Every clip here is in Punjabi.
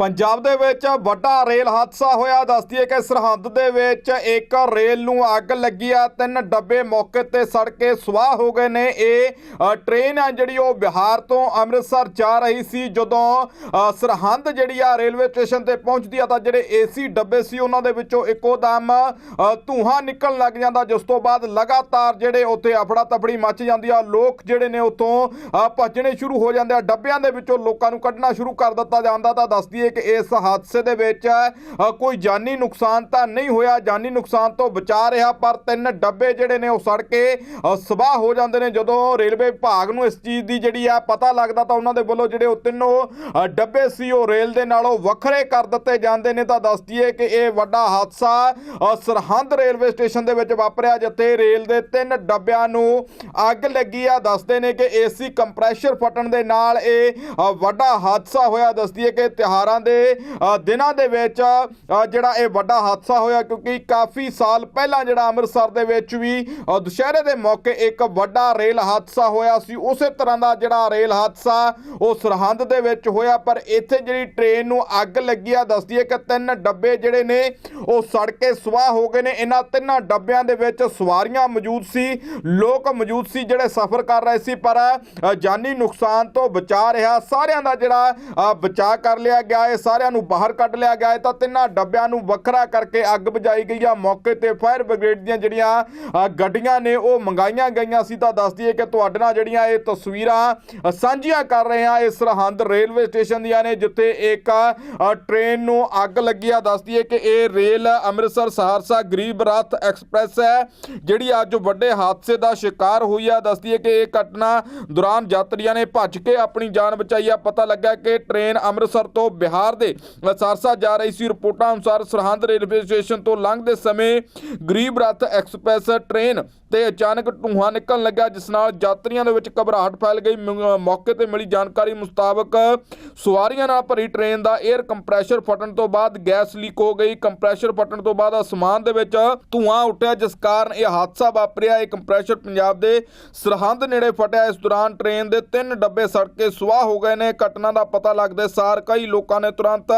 ਪੰਜਾਬ ਦੇ ਵਿੱਚ ਵੱਡਾ ਰੇਲ ਹਾਦਸਾ ਹੋਇਆ। ਦੱਸਦੀ ਹੈ ਕਿ ਸਰਹੰਦ ਦੇ ਵਿੱਚ ਇੱਕ ਰੇਲ ਨੂੰ ਅੱਗ ਲੱਗੀ ਆ। ਤਿੰਨ ਡੱਬੇ ਮੌਕੇ ਤੇ ਸੜ ਕੇ ਸਵਾਹ ਹੋ ਗਏ ਨੇ। ਇਹ ਅ, ਟ੍ਰੇਨ ਆ ਜਿਹੜੀ ਉਹ ਬਿਹਾਰ ਤੋਂ ਅੰਮ੍ਰਿਤਸਰ ਜਾ ਰਹੀ ਸੀ। ਜਦੋਂ ਸਰਹੰਦ ਜਿਹੜੀ ਆ ਰੇਲਵੇ ਸਟੇਸ਼ਨ ਤੇ ਪਹੁੰਚਦੀ ਆ ਤਾਂ ਜਿਹੜੇ ਏਸੀ ਡੱਬੇ ਸੀ ਉਹਨਾਂ ਦੇ ਵਿੱਚੋਂ ਇੱਕੋ ਦਮ ਅ, ਧੂੰਆਂ ਨਿਕਲਣ ਲੱਗ ਜਾਂਦਾ। ਜਿਸ ਤੋਂ ਬਾਅਦ ਲਗਾਤਾਰ ਜਿਹੜੇ ਉੱਥੇ ਅਫੜਾ ਤਫੜੀ ਮੱਚ ਜਾਂਦੀ ਆ। ਲੋਕ ਜਿਹੜੇ ਨੇ ਉੱਥੋਂ ਭੱਜਣੇ ਸ਼ੁਰੂ ਹੋ ਜਾਂਦੇ ਆ। ਡੱਬਿਆਂ ਦੇ ਵਿੱਚੋਂ ਲੋਕਾਂ ਨੂੰ ਕੱਢਣਾ ਸ਼ੁਰੂ ਕਰ ਦਿੱਤਾ ਜਾਂਦਾ ਤਾਂ ਦੱਸਦੀ ਹੈ ਕਿ ਇਸ ਹਾਦਸੇ ਦੇ ਵਿੱਚ ਕੋਈ ਜਾਨੀ ਨੁਕਸਾਨ ਤਾਂ ਨਹੀਂ ਹੋਇਆ। ਜਾਨੀ ਨੁਕਸਾਨ ਤੋਂ ਬਚਾ ਰਿਹਾ ਪਰ ਤਿੰਨ ਡੱਬੇ ਜਿਹੜੇ ਨੇ ਉਹ ਸੜ ਕੇ ਅ, ਸਵਾਹ ਹੋ ਜਾਂਦੇ ਨੇ। ਜਦੋਂ ਰੇਲਵੇ ਵਿਭਾਗ ਨੂੰ ਇਸ ਚੀਜ਼ ਦੀ ਜਿਹੜੀ ਆ ਪਤਾ ਲੱਗਦਾ ਤਾਂ ਉਹਨਾਂ ਦੇ ਵੱਲੋਂ ਜਿਹੜੇ ਉਹ ਤਿੰਨੋਂ ਡੱਬੇ ਸੀ ਉਹ ਰੇਲ ਦੇ ਨਾਲੋਂ ਵੱਖਰੇ ਕਰ ਦਿੱਤੇ ਜਾਂਦੇ ਨੇ। ਤਾਂ ਦੱਸਦੀ ਹੈ ਕਿ ਇਹ ਵੱਡਾ ਹਾਦਸਾ ਸਰਹੰਦ ਰੇਲਵੇ ਸਟੇਸ਼ਨ ਦੇ ਵਿੱਚ ਵਾਪਰਿਆ ਜਿੱਥੇ ਰੇਲ ਦੇ ਤਿੰਨ ਡੱਬਿਆਂ ਨੂੰ ਅੱਗ ਲੱਗੀ ਆ। ਦੱਸਦੇ ਨੇ ਕਿ ਏਸੀ ਕੰਪਰੈਸ਼ਰ ਫਟਣ ਦੇ ਨਾਲ ਇਹ ਵੱਡਾ ਹਾਦਸਾ ਹੋਇਆ। ਦੱਸਦੀ ਹੈ ਕਿ ਤਿਉਹਾਰਾਂ ਦੇ ਦਿਨਾਂ ਦੇ ਵਿੱਚ ਜਿਹੜਾ ਇਹ ਵੱਡਾ ਹਾਦਸਾ ਹੋਇਆ ਕਿਉਂਕਿ ਕਾਫੀ ਸਾਲ ਪਹਿਲਾਂ ਜਿਹੜਾ ਅੰਮ੍ਰਿਤਸਰ ਦੇ ਵਿੱਚ ਵੀ ਦੁਸ਼ਹਿਰੇ ਦੇ ਮੌਕੇ ਇੱਕ ਵੱਡਾ ਰੇਲ ਹਾਦਸਾ ਹੋਇਆ ਸੀ। ਉਸੇ ਤਰ੍ਹਾਂ ਦਾ ਜਿਹੜਾ ਰੇਲ ਹਾਦਸਾ ਉਹ ਸਰਹੰਦ ਦੇ ਵਿੱਚ ਹੋਇਆ ਪਰ ਇੱਥੇ ਜਿਹੜੀ ਟ੍ਰੇਨ ਨੂੰ ਅੱਗ ਲੱਗੀ ਆ ਦੱਸਦੀ ਹੈ ਕਿ ਤਿੰਨ ਡੱਬੇ ਜਿਹੜੇ ਨੇ ਉਹ ਸੜ ਕੇ ਸਵਾਹ ਹੋ ਗਏ ਨੇ। ਇਹਨਾਂ ਤਿੰਨਾਂ ਡੱਬਿਆਂ ਦੇ ਵਿੱਚ ਸਵਾਰੀਆਂ ਮੌਜੂਦ ਸੀ ਲੋਕ ਮੌਜੂਦ ਸੀ ਜਿਹੜੇ ਸਫ਼ਰ ਕਰ ਰਹੇ ਸੀ ਪਰ ਜਾਨੀ ਨੁਕਸਾਨ ਤੋਂ ਬਚਾ ਰਿਹਾ। ਸਾਰਿਆਂ ਦਾ ਜਿਹੜਾ ਅ, ਬਚਾਅ ਕਰ ਲਿਆ ਗਿਆ। ਹੈ ਸਾਰਿਆਂ ਨੂੰ ਬਾਹਰ ਕੱਢ ਲਿਆ ਗਿਆ ਹੈ। ਤਾਂ ਤਿੰਨਾਂ ਡੱਬਿਆਂ ਨੂੰ ਵੱਖਰਾ ਕਰਕੇ ਅੱਗ ਬੁਝਾਈ ਗਈ ਆ। ਮੌਕੇ ਤੇ ਫਾਇਰ ਬ੍ਰਿਗੇਡ ਦੀਆਂ ਜਿਹੜੀਆਂ ਗੱਡੀਆਂ ਨੇ, ਉਹ ਮੰਗਾਈਆਂ ਗਈਆਂ ਸੀ। ਤਾਂ ਦੱਸਦੀ ਹੈ ਕਿ ਤੁਹਾਡੇ ਨਾਲ ਜਿਹੜੀਆਂ ਇਹ ਤਸਵੀਰਾਂ ਸਾਂਝੀਆਂ ਕਰ ਰਹੇ ਹਾਂ ਇਸ ਸਰਹੰਦ ਰੇਲਵੇ ਸਟੇਸ਼ਨ ਦੀਆਂ ਨੇ, ਜਿੱਥੇ ਇੱਕ ਟ੍ਰੇਨ ਨੂੰ ਅੱਗ ਲੱਗੀ ਆ। ਦੱਸਦੀ ਹੈ ਕਿ ਇਹ ਰੇਲ ਅੰਮ੍ਰਿਤਸਰ ਸਹਰਸਾ ਗਰੀਬ ਰੱਥ ਐਕਸਪ੍ਰੈਸ ਹੈ, ਜਿਹੜੀ ਅੱਜ ਵੱਡੇ ਹਾਦਸੇ ਦਾ ਸ਼ਿਕਾਰ ਹੋਈ ਆ। ਦੱਸਦੀ ਹੈ ਕਿ ਇਹ ਘਟਨਾ ਦੌਰਾਨ ਯਾਤਰੀਆਂ ਨੇ ਭੱਜ ਕੇ ਆਪਣੀ ਜਾਨ ਬਚਾਈ ਆ। ਪਤਾ ਲੱਗਾ ਕਿ ਟ੍ਰੇਨ ਅੰਮ੍ਰਿਤਸਰ ਤੋਂ ਬਿਹਾਰ ਦੇ ਸਹਰਸਾ ਜਾ ਰਹੀ ਸੀ। ਰਿਪੋਰਟਾਂ ਅਨੁਸਾਰ ਸਰਹੰਦ ਰੇਲਵੇ ਸਟੇਸ਼ਨ ਤੋਂ ਲੰਘਦੇ ਸਮੇਂ ਗਰੀਬ ਰੱਥ ਐਕਸਪ੍ਰੈਸ ਟ੍ਰੇਨ ਤੇ ਅਚਾਨਕ ਧੂੰਆਂ ਨਿਕਲਣ ਲੱਗਾ ਜਿਸ ਨਾਲ ਯਾਤਰੀਆਂ ਦੇ ਵਿੱਚ ਘਬਰਾਹਟ ਫੈਲ ਗਈ। ਮੌਕੇ ਤੇ ਮਿਲੀ ਜਾਣਕਾਰੀ ਮੁਤਾਬਕ ਸਵਾਰੀਆਂ ਨਾਲ ਭਰੀ ਟ੍ਰੇਨ ਦਾ 에ਅਰ ਕੰਪਰੈਸ਼ਰ ਫਟਣ ਤੋਂ ਬਾਅਦ ਗੈਸ ਲੀਕ ਹੋ ਗਈ। ਕੰਪਰੈਸ਼ਰ ਫਟਣ ਤੋਂ ਬਾਅਦ ਅਸਮਾਨ ਦੇ ਵਿੱਚ ਧੂੰਆਂ ਉੱਟਿਆ ਜਿਸ ਕਾਰਨ ਇਹ ਹਾਦਸਾ ਵਾਪਰਿਆ। ਇਹ ਕੰਪਰੈਸ਼ਰ ਪੰਜਾਬ ਦੇ ਸਰਹੰਦ ਨੇੜੇ ਫਟਿਆ। ਇਸ ਦੌਰਾਨ ਟ੍ਰੇਨ ਦੇ ਤਿੰਨ ਡੱਬੇ ਸੜ ਕੇ ਸੁਆਹ ਹੋ ਗਏ ਨੇ। ਘਟਨਾ ਦਾ ਪਤਾ ਲੱਗਦੇ ਸਾਰ ਕਈ ਲੋਕਾਂ ਨੇ ਤੁਰੰਤ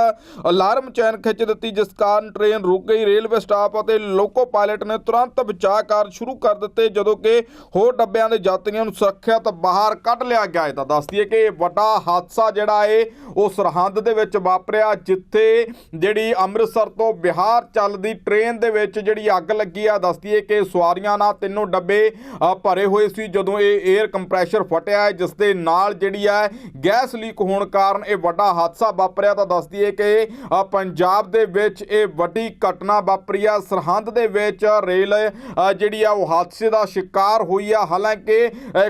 ਅਲਾਰਮ ਚੈਨ ਖਿੱਚ ਦਿੱਤੀ ਜਿਸ ਕਾਰਨ ਟ੍ਰੇਨ ਰੁਕ ਗਈ। ਰੇਲਵੇ ਸਟਾਫ ਅਤੇ ਲੋਕੋ ਪਾਇਲਟ ਨੇ ਤੁਰੰਤ ਬਚਾਅ ਕਾਰਜ ਸ਼ੁਰੂ ਕਰ ਦਿੱਤੇ ਜਦੋਂ ਕਿ ਹੋਰ ਡੱਬਿਆਂ ਦੇ ਯਾਤਰੀਆਂ ਨੂੰ ਸੁਰੱਖਿਅਤ ਬਾਹਰ ਕੱਢ ਲਿਆ ਗਿਆ। ਹੈ ਤਾਂ ਦੱਸਦੀ ਹੈ ਕਿ ਇਹ ਵੱਡਾ ਹਾਦਸਾ ਜਿਹੜਾ ਏ ਉਹ ਸਰਹੰਦ ਦੇ ਵਿੱਚ ਵਾਪਰਿਆ ਜਿੱਥੇ ਜਿਹੜੀ ਅੰਮ੍ਰਿਤਸਰ ਤੋਂ ਬਿਹਾਰ ਚੱਲਦੀ ਟ੍ਰੇਨ ਦੇ ਵਿੱਚ ਜਿਹੜੀ ਅੱਗ ਲੱਗੀ ਆ। ਦੱਸਦੀ ਹੈ ਕਿ ਸਵਾਰੀਆਂ ਨਾਲ ਤਿੰਨੋਂ ਡੱਬੇ ਭਰੇ ਹੋਏ ਸੀ ਜਦੋਂ ਇਹ 에ਅਰ ਕੰਪਰੈਸ਼ਰ ਫਟਿਆ ਹੈ, ਜਿਸ ਦੇ ਨਾਲ ਜਿਹੜੀ ਹੈ ਗੈਸ ਲੀਕ ਹੋਣ ਕਾਰਨ ਇਹ ਵੱਡਾ ਹਾਦਸਾ ਵਾਪਰਿਆ। ਤਾਂ ਦੱਸਦੀ ਹੈ ਕਿ ਪੰਜਾਬ ਦੇ ਵਿੱਚ ਇਹ ਵੱਡੀ ਘਟਨਾ ਵਾਪਰੀ ਆ। ਸਰਹੰਦ ਦੇ ਵਿੱਚ ਰੇਲ ਜਿਹੜੀ ਆ, ਉਹ ਹਾਦਸੇ ਦਾ ਸ਼ਿਕਾਰ ਹੋਈ ਆ। ਹਾਲਾਂਕਿ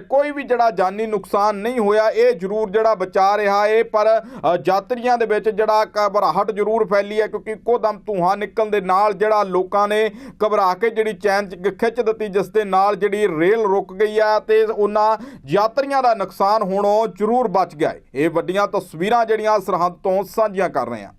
ਕੋਈ ਵੀ ਜਿਹੜਾ ਜਾਨੀ ਨੁਕਸਾਨ ਨਹੀਂ ਹੋਇਆ, ਇਹ ਜ਼ਰੂਰ ਜਿਹੜਾ ਬਚਾ ਰਿਹਾ ਏ, ਪਰ ਯਾਤਰੀਆਂ ਦੇ ਵਿੱਚ ਜਿਹੜਾ ਘਬਰਾਹਟ ਜ਼ਰੂਰ ਫੈਲੀ ਹੈ ਕਿਉਂਕਿ ਇੱਕੋ ਦਮ ਧੂੰਆਂ ਨਿਕਲਣ ਦੇ ਨਾਲ ਜਿਹੜਾ ਲੋਕਾਂ ਨੇ ਘਬਰਾ ਕੇ ਜਿਹੜੀ ਚੈਨ ਖਿੱਚ ਦਿੱਤੀ, ਜਿਸ ਦੇ ਨਾਲ ਜਿਹੜੀ ਰੇਲ ਰੁਕ ਗਈ ਆ ਤੇ ਉਹਨਾਂ ਯਾਤਰੀਆਂ ਦਾ ਨੁਕਸਾਨ ਹੋਣੋਂ ਜ਼ਰੂਰ ਬਚ ਗਿਆ ਏ। ਇਹ ਵੱਡੀਆਂ ਤਸਵੀਰਾਂ ਜਿਹੜੀਆਂ ਸਰਹੰਦ ਤੋਂ ਸਾਂਝੀਆਂ ਕਰ ਰਹੇ ਹਾਂ।